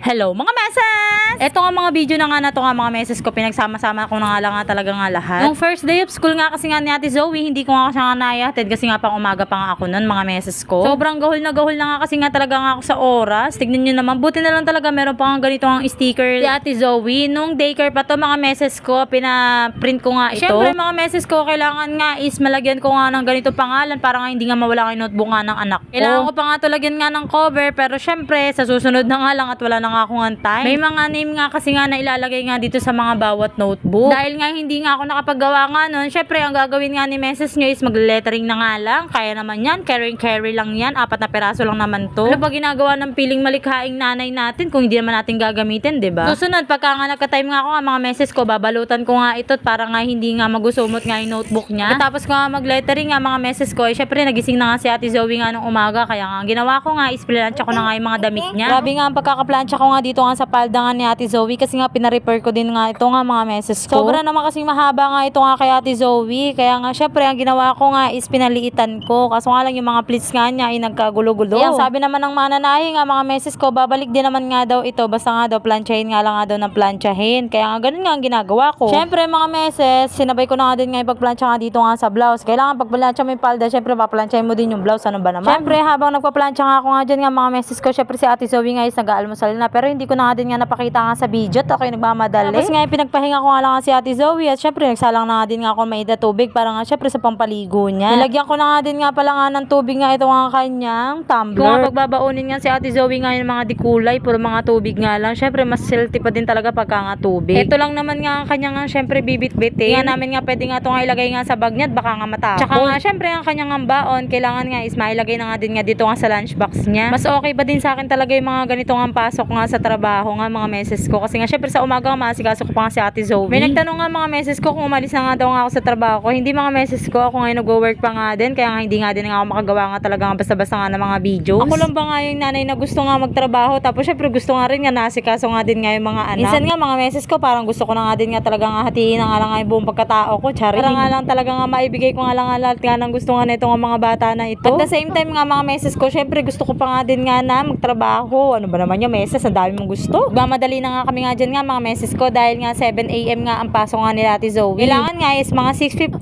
Hello mga meses! Ito nga mga video na nga na to nga mga meses ko, pinagsama-sama ko na nga lang nga talaga nga lahat. Nung first day of school nga kasi nga ni Ate Zoe, hindi ko nga siya nga nayatid kasi nga pang umaga pa nga ako nun mga meses ko. Sobrang gahol na gahol na nga kasi nga talaga nga ako sa oras. Tignan nyo naman, buti na lang talaga meron pa nga ganito ang sticker si Ate Zoe. Nung daycare pa to mga meses ko, pina-print ko nga ito. Siyempre mga meses ko, kailangan nga is malagyan ko nga ng ganito pangalan para nga hindi nga mawala yung notebook nga ng anak ko. Kailangan ko pa nga to lagyan nga ng cover pero syempre sa susunod na nga lang at wala na nga akong time. May mga name nga kasi nga na ilalagay nga dito sa mga bawat notebook. Dahil nga hindi nga ako nakapaggawa nga nun, syempre ang gagawin nga ni Mrs. nyo is mag-lettering na nga lang. Kaya naman yan, carry carry lang yan. Apat na peraso lang naman to. Ano ba ginagawa ng piling malikhaing nanay natin kung hindi naman natin gagamitin, di ba? Susunod, pagka nga nagka-time nga ako nga mga meses ko, babalutan ko nga ito para nga hindi nga magusumot nga yung notebook niya. Tapos ko nga mag-lettering nga mga meses ko, eh, syempre nagising na nga si Ate Zoe nga nung umaga. Kaya nga, ginawa ko nga is plantsa ko na nga yung mga damit niya. Grabe nga ang pagkakaplantsa ko nga dito nga sa palda nga ni Ate Zoe kasi nga pina-repair ko din nga ito nga mga meses ko. Sobra naman kasing mahaba nga ito nga kay Ate Zoe. Kaya nga syempre ang ginawa ko nga is pinaliitan ko. Kaso nga lang yung mga pleats nga niya ay nagkagulo-gulo. Kaya sabi naman ng mananahi nga mga meses ko, babalik din naman nga daw ito. Basta nga daw planchahin nga lang nga daw ng planchahin. Kaya nga ganun nga ang ginagawa ko. Syempre mga meses, sinabay ko na nga din nga yung pagplancha nga dito nga sa blouse. Kailangan pagplancha mo yung palda, syempre paplansyahin mo din yung blouse. Ano ba naman? Syempre habang nagpaplansya nga ako nga dyan nga mga meses ko, syempre si Ate Zoe nga is nag-aalmusal na. Pero hindi ko na nga din nga napakita nga sa video. At ako'y nagmamadali. Tapos nga pinagpahinga ko nga lang nga si Ate Zoe. At syempre nagsalang na nga din nga ako may da tubig para nga syempre sa pampaligo niya. Nilagyan ko na nga din nga pala nga ng tubig nga ito nga kanyang tumbler. Kung nga pagbabaunin nga si Ate Zoe nga yung mga dikulay, puro mga tubig nga lang. Syempre mas healthy pa din talaga pagka nga tubig. Ito lang naman nga ang kanyang nga syempre bibit-bitin. Nga namin nga pwede nga ito nga ilagay nga sa bag niya at baka nga matapon. Tsaka nga syempre ang kanyang nga baon, kailangan nga is mailagay na nga din nga dito nga sa lunchbox niya. Mas okay pa din sa akin talaga yung mga ganito nga pasok nga sa trabaho nga mga meses ko. Kasi nga syempre sa umaga nga maasikaso ko pa nga si Ate Zoe. May nagtanong nga mga meses ko kung umalis na nga daw nga ako sa trabaho ko. Hindi mga meses ko, ako ngayon nag-work pa nga din. Kaya nga hindi nga din nga ako makagawa nga talaga nga basta-basta nga ng mga videos. Ako lang ba nga yung nanay na gusto nga magtrabaho. Tapos syempre gusto nga rin nga nasikaso nga din nga yung mga anak. Minsan nga mga meses ko parang gusto ko na nga din nga talaga nga hatiin na nga lang nga yung buong pagkatao ko. Chari. Para nga lang talaga nga maibigay ko nga lang nga lahat nga ng gusto nga nito nga mga bata na ito. At the same time nga mga meses ko, syempre gusto ko pa nga din nga na magtrabaho. Ano ba naman yung meses? Ang dami mong gusto. Mamadali na nga kami nga dyan nga mga meses ko dahil nga 7am nga ang pasok nga nila Ate Zoe. Kailangan nga is mga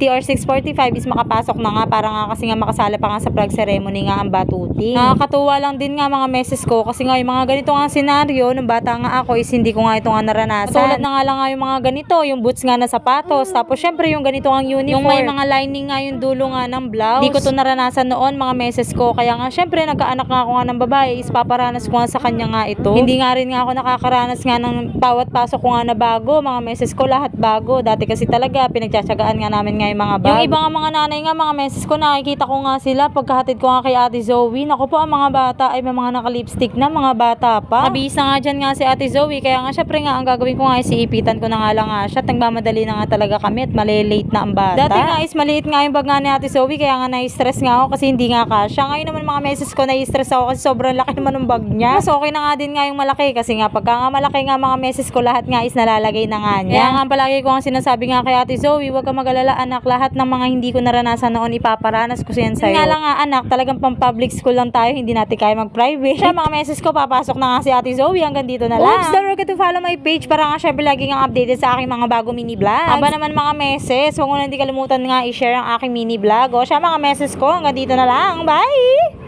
6.50 or 6.45 is makapasok na nga para nga kasi nga makasala pa nga sa flag ceremony nga ang batuting. Nakakatuwa lang din nga mga meses ko kasi nga yung mga ganito nga senaryo nung bata nga ako is hindi ko nga ito nga naranasan. Tulad na nga lang nga yung mga ganito, yung boots nga na sapatos, tapos syempre yung ganito ang uniform. Yung may mga lining nga yung dulo nga ng blouse. Hindi ko to naranasan noon mga meses ko. Kaya nga syempre nagkaanak nga ako nga ng babae is paparanas ko nga sa kanya nga ito. Hindi nga rin nga ako nakakaranas nga ng bawat pasok ko nga na bago. Mga meses ko lahat bago. Dati kasi talaga pinagtsatsagaan nga namin nga yung mga bag. Yung iba nga mga nanay nga mga meses ko nakikita ko nga sila pagkahatid ko nga kay Ate Zoe. Naku po ang mga bata ay may mga naka-lipstick na mga bata pa. Nabihis na nga dyan nga si Ate Zoe. Kaya nga syempre nga ang gagawin ko nga is iipitan ko na nga lang nga siya. Nagmamadali na nga talaga kami at malilate na ang bata. Dati nga is maliit nga yung bag nga ni Ate Zoe. Kaya nga na-stress nga ako kasi hindi nga kasya. Ngayon naman mga meses ko na-stress ako kasi sobrang laki naman ng bag niya. Mas okay na nga din nga yung malaki kasi nga pagka nga malaki nga mga meses ko lahat nga is nalalagay na nga niya. Kaya nga palagi ko nga sinasabi nga kay Ate Zoe, huwag ka mag-alala anak. Lahat ng mga hindi ko naranasan noon ipaparanas ko siyan sa'yo. Nga lang nga anak, talagang pang public school lang tayo. Hindi natin kaya mag-private. Siya mga meses ko, papasok na nga si Ate Zoe. Hanggang dito na lang. Oops, don't forget to follow my page para nga syempre lagi kang updated sa aking mga bago mini vlogs. Aba naman mga meses, huwag mo na hindi kalimutan nga i-share ang aking mini vlog. O siya mga meses ko, hanggang dito na lang. Bye!